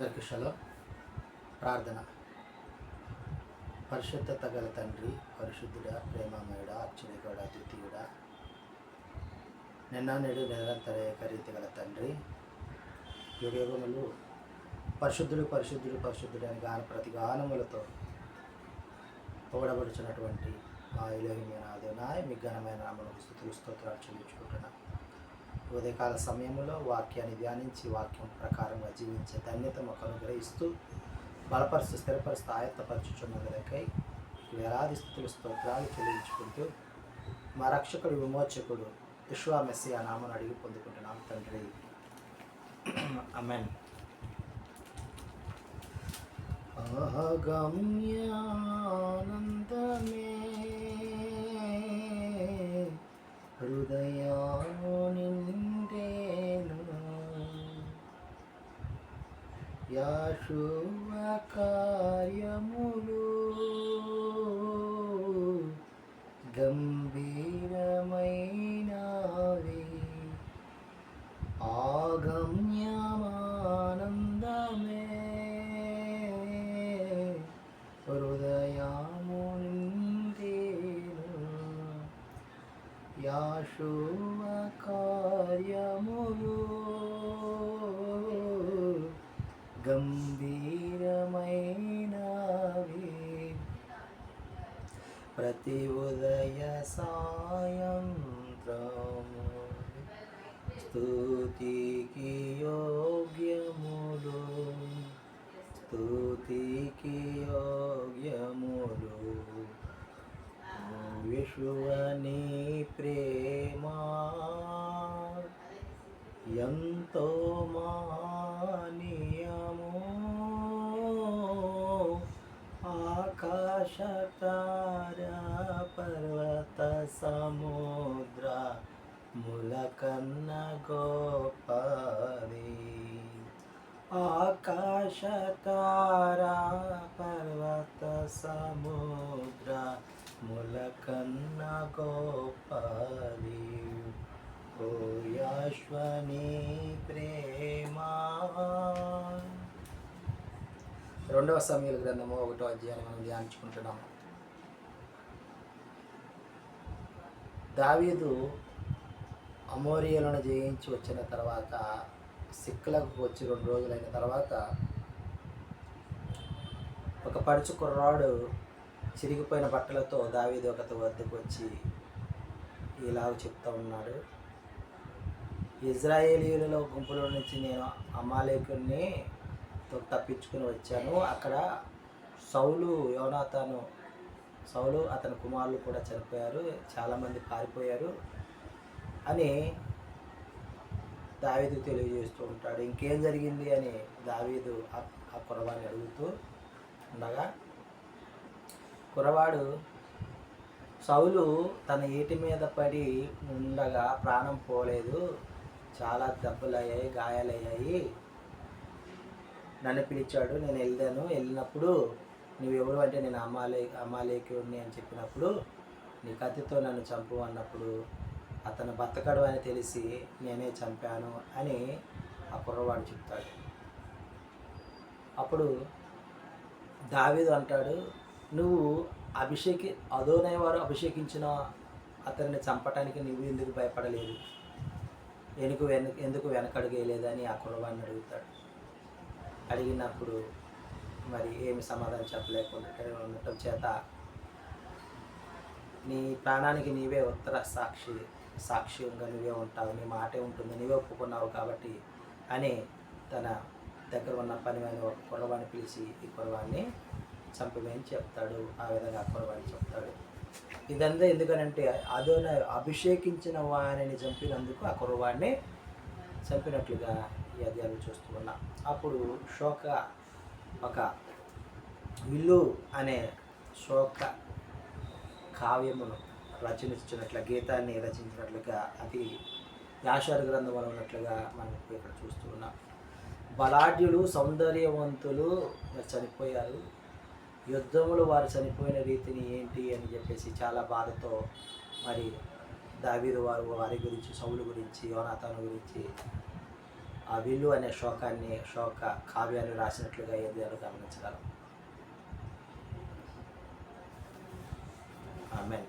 అందరికీ షలో ప్రార్థన. పరిశుద్ధత గల తండ్రి పరిశుద్ధుడా ప్రేమమయుడ అర్చనికుడ అతిథియుడ. నిన్న నేడు నిరంతర ఏకరీతి గల తండ్రి యుగయుగములు పరిశుద్ధుడు పరిశుద్ధుడు పరిశుద్ధుడు అని గాన ప్రతి గానములతో పొగడబడుచున్నటువంటి మా ఇలోహిమైన అదేనాయ మీ ఘనమైన నామను స్థుతులు స్తోత్రాలు చెల్లించుకుంటున్నాను ఉదయకాల సమయంలో వాక్యాన్ని ధ్యానించి వాక్యం ప్రకారంగా జీవించే ధన్యత మాకు అనుగ్రహిస్తూ బలపరుస్తూ స్థిరపరుస్తూ ఆయత్తపరచుచున్నదకై వేలాది స్థుతులు స్తోత్రాలు చెల్లించుకుంటూ మా రక్షకుడు విమోచకుడు విశ్వా మెస్సి ఆ నామను అడిగి పొందుకుంటున్నాం తండ్రి. అమెన్ ఆగమ్యానందమే హృదయాను నిండేను యాశువ కార్యములు యాశువ కార్యములు గంభీరమైనవి. ప్రతి ఉదయ సాయంత్రము స్తుతికి యోగ్యము ఎంతో మానియము ఆకాశ తార పర్వత సముద్ర ములకన్న గోపది. ఆకాశ తార పర్వత సముద్ర ములకన్న గోపది. అశ్వనీ ప్రేమా రెండవ సమయాల గ్రంథము ఒకటో అధ్యాయం మనం ధ్యానించుకుంటున్నాం. దావీదు అమోరియాలను జయించి వచ్చిన తర్వాత సిక్కులకు వచ్చి రెండు రోజులైన తర్వాత ఒక పడుచు కుర్రాడు చిరిగిపోయిన బట్టలతో దావీదు ఒకత వద్దకు వచ్చి ఇలాగ చెప్తా ఉన్నాడు. ఇజ్రాయేలీలలో గుంపులో నుంచి నేను అమాలేకుని తప్పించుకుని వచ్చాను. అక్కడ సౌలు యోనాతాను సౌలు అతని కుమారులు కూడా చనిపోయారు. చాలామంది పారిపోయారు అని దావీదు తెలియజేస్తూ ఉంటాడు. ఇంకేం జరిగింది అని దావీదు ఆ- కురవాడిని అడుగుతూ ఉండగా కురవాడు సౌలు తన ఏటి మీద పడి ఉండగా ప్రాణం పోలేదు. చాలా దెబ్బలయ్యాయి గాయాలయ్యాయి. నన్ను పిలిచాడు నేను వెళ్ళాను. వెళ్ళినప్పుడు నువ్వెవరు అంటే నేను అమ్మాలే అమ్మాలేకుడిని అని చెప్పినప్పుడు నీ కత్తితో నన్ను చంపు అన్నప్పుడు అతను బతకడు అని తెలిసి నేనే చంపాను అని ఆ కుర్రవాడు చెప్తాడు. అప్పుడు దావీదు అంటాడు నువ్వు అభిషేకి అదోనే వారు అభిషేకించిన అతన్ని చంపటానికి నువ్వు ఎందుకు భయపడలేదు? వెనుక వెన ఎందుకు వెనకడుగేయలేదని ఆ కుర్రవాడిని అడుగుతాడు. అడిగినప్పుడు మరి ఏమి సమాధానం చెప్పలేకుండా ఉండటం చేత నీ ప్రాణానికి నీవే ఉత్తర సాక్షి సాక్ష్యంగా నువ్వే ఉంటావు నీ మాటే ఉంటుంది నీవే ఒప్పుకున్నావు కాబట్టి అని తన దగ్గర ఉన్న పని అని ఒక కుర్రవాడిని పిలిచి ఈ కుర్రవాడిని చంపమని చెప్తాడు. ఆ విధంగా ఆ కుర్రవాడిని చెప్తాడు. ఇదంతా ఎందుకనంటే అదోన అభిషేకించిన వారిని చంపినందుకు ఆ కుర్రవాడిని చంపినట్లుగా ఈ అధ్యాయం చూస్తూ ఉన్నాం. అప్పుడు శోక ఒక విల్లు అనే శోక కావ్యమును రచనించినట్లు గీతాన్ని రచించినట్లుగా అది యాషారు గ్రంథంలో ఉన్నట్లుగా మనం ఇక్కడ చూస్తూ ఉన్నాం. బలాఢ్యులు సౌందర్యవంతులు చనిపోయారు. యుద్ధములు వారు చనిపోయిన రీతిని ఏంటి అని చెప్పేసి చాలా బాధతో మరి దావీదు వారు వారి గురించి సౌలు గురించి యోనాథాను గురించి ఆ విల్లు అనే శోకాన్ని శోక కావ్యాన్ని రాసినట్లుగా ఏదో గమనించగలం. ఆమెన్.